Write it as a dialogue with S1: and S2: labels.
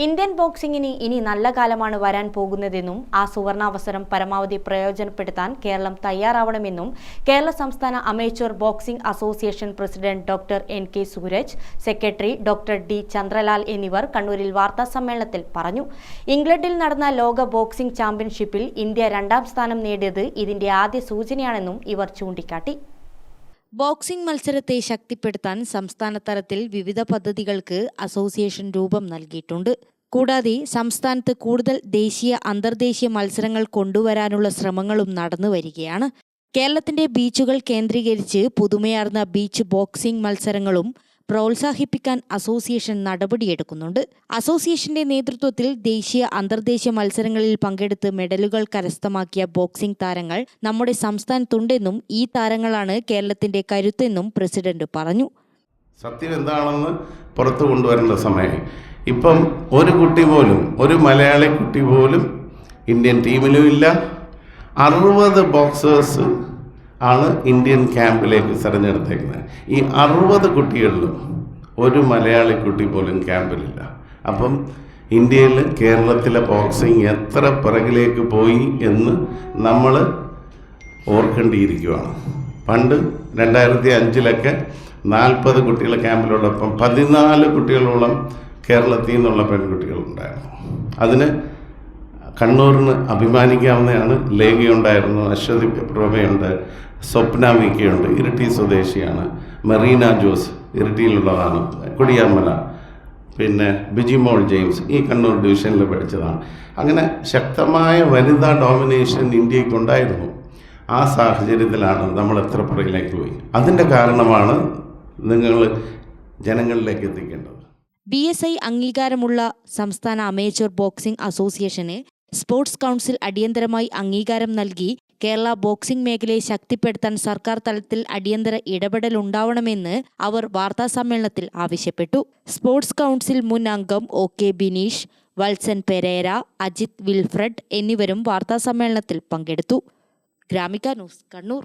S1: Indian ബോക്സിംഗിന് ഇനി നല്ല കാലമാണ് വരാൻ പോകുന്നതെന്നും ആ സുവർണാവസരം പരമാവധി പ്രയോജനപ്പെടുത്താൻ കേരളം തയ്യാറാവണമെന്നും കേരള സംസ്ഥാന amateur boxing association president doctor N K Suraj secretary doctor D Chandralal എന്നിവർ കണ്ണൂരിൽ വാർത്താ സമ്മേളനത്തിൽ പറഞ്ഞു. ഇംഗ്ലണ്ടിൽ നടന്ന ലോക ബോക്സിംഗ് ചാമ്പ്യൻഷിപ്പിൽ ഇന്ത്യ രണ്ടാം സ്ഥാനം നേടിയത് ഇതിന്റെ ആദ്യ സൂചനയാണെന്നും ഇവർ ചൂണ്ടിക്കാട്ടി. ബോക്സിംഗ് മത്സരത്തെ ശക്തിപ്പെടുത്താൻ സംസ്ഥാന തലത്തിൽ വിവിധ പദ്ധതികൾക്ക് അസോസിയേഷൻ രൂപം നൽകിയിട്ടുണ്ട്. കൂടാതെ സംസ്ഥാനത്ത് കൂടുതൽ ദേശീയ അന്തർദേശീയ മത്സരങ്ങൾ കൊണ്ടുവരാനുള്ള ശ്രമങ്ങളും നടന്നു വരികയാണ്. കേരളത്തിന്റെ ബീച്ചുകൾ കേന്ദ്രീകരിച്ച് പുതുമയാർന്ന ബീച്ച് ബോക്സിംഗ് മത്സരങ്ങളും പ്രോത്സാഹിപ്പിക്കാൻ അസോസിയേഷൻ നടപടിയെടുക്കുന്നുണ്ട്. അസോസിയേഷന്റെ നേതൃത്വത്തിൽ ദേശീയ അന്തർദേശീയ മത്സരങ്ങളിൽ പങ്കെടുത്ത് മെഡലുകൾ കരസ്ഥമാക്കിയ ബോക്സിംഗ് താരങ്ങൾ നമ്മുടെ സംസ്ഥാനത്തുണ്ടെന്നും ഈ താരങ്ങളാണ് കേരളത്തിന്റെ കരുത്തെന്നും പ്രസിഡന്റ് പറഞ്ഞു.
S2: സത്യം എന്താണെന്ന് പുറത്തു കൊണ്ടുവരേണ്ട സമയം. ഇപ്പം ഒരു കുട്ടി പോലും ഒരു മലയാളി കുട്ടി പോലും ഇന്ത്യൻ ടീമിലും ഇല്ല. അറുപത് ബോക്സേഴ്സ് ആണ് ഇന്ത്യൻ ക്യാമ്പിലേക്ക് തിരഞ്ഞെടുത്തേക്കുന്നത് ഈ അറുപത് കുട്ടികളിലും ഒരു മലയാളി കുട്ടി പോലും ക്യാമ്പിലില്ല. അപ്പം ഇന്ത്യയിൽ കേരളത്തിലെ ബോക്സിങ് എത്ര പിറകിലേക്ക് പോയി എന്ന് നമ്മൾ ഓർക്കേണ്ടിയിരിക്കുകയാണ് പണ്ട് രണ്ടായിരത്തി അഞ്ചിലൊക്കെ നാൽപ്പത് കുട്ടികൾ ക്യാമ്പിലുള്ളപ്പം പതിനാല് കുട്ടികളോളം കേരളത്തിൽ നിന്നുള്ള പെൺകുട്ടികളുണ്ടായിരുന്നു. അതിന് കണ്ണൂരിന് അഭിമാനിക്കാവുന്നതാണ്. ലേഖയുണ്ടായിരുന്നു അശ്വതി പ്രഭയുണ്ട് സ്വപ്ന വിക്കയുണ്ട് ഇരിട്ടി സ്വദേശിയാണ് മെറീന ജോസ് ഇരിട്ടിയിലുള്ളതാണ് കൊടിയാമല പിന്നെ ബിജിമോൾ ജെയിംസ് ഈ കണ്ണൂർ ഡിവിഷനിൽ പഠിച്ചതാണ്. അങ്ങനെ ശക്തമായ വനിതാ ഡോമിനേഷൻ ഇന്ത്യക്കുണ്ടായിരുന്നു ആ സാഹചര്യത്തിലാണ് നമ്മൾ എത്ര പുറകിലേക്ക് പോയി. അതിന്റെ കാരണമാണ് നിങ്ങൾ ജനങ്ങളിലേക്ക് എത്തിക്കേണ്ടത്.
S1: ബി എസ് ഐ അംഗീകാരമുള്ള സംസ്ഥാന അമേച്ചർ ബോക്സിംഗ് അസോസിയേഷന് സ്പോർട്സ് കൗൺസിൽ അടിയന്തരമായി അംഗീകാരം നൽകി കേരള ബോക്സിംഗ് മേഖലയെ ശക്തിപ്പെടുത്താൻ സർക്കാർ തലത്തിൽ അടിയന്തര ഇടപെടൽ ഇടപെടലുണ്ടാവണമെന്ന് അവർ വാർത്താസമ്മേളനത്തിൽ ആവശ്യപ്പെട്ടു. സ്പോർട്സ് കൗൺസിൽ മുൻ അംഗം O K Bineesh Valsan Pereira Ajith Wilfred എന്നിവരും വാർത്താസമ്മേളനത്തിൽ പങ്കെടുത്തു. ഗ്രാമിക ന്യൂസ് കണ്ണൂർ.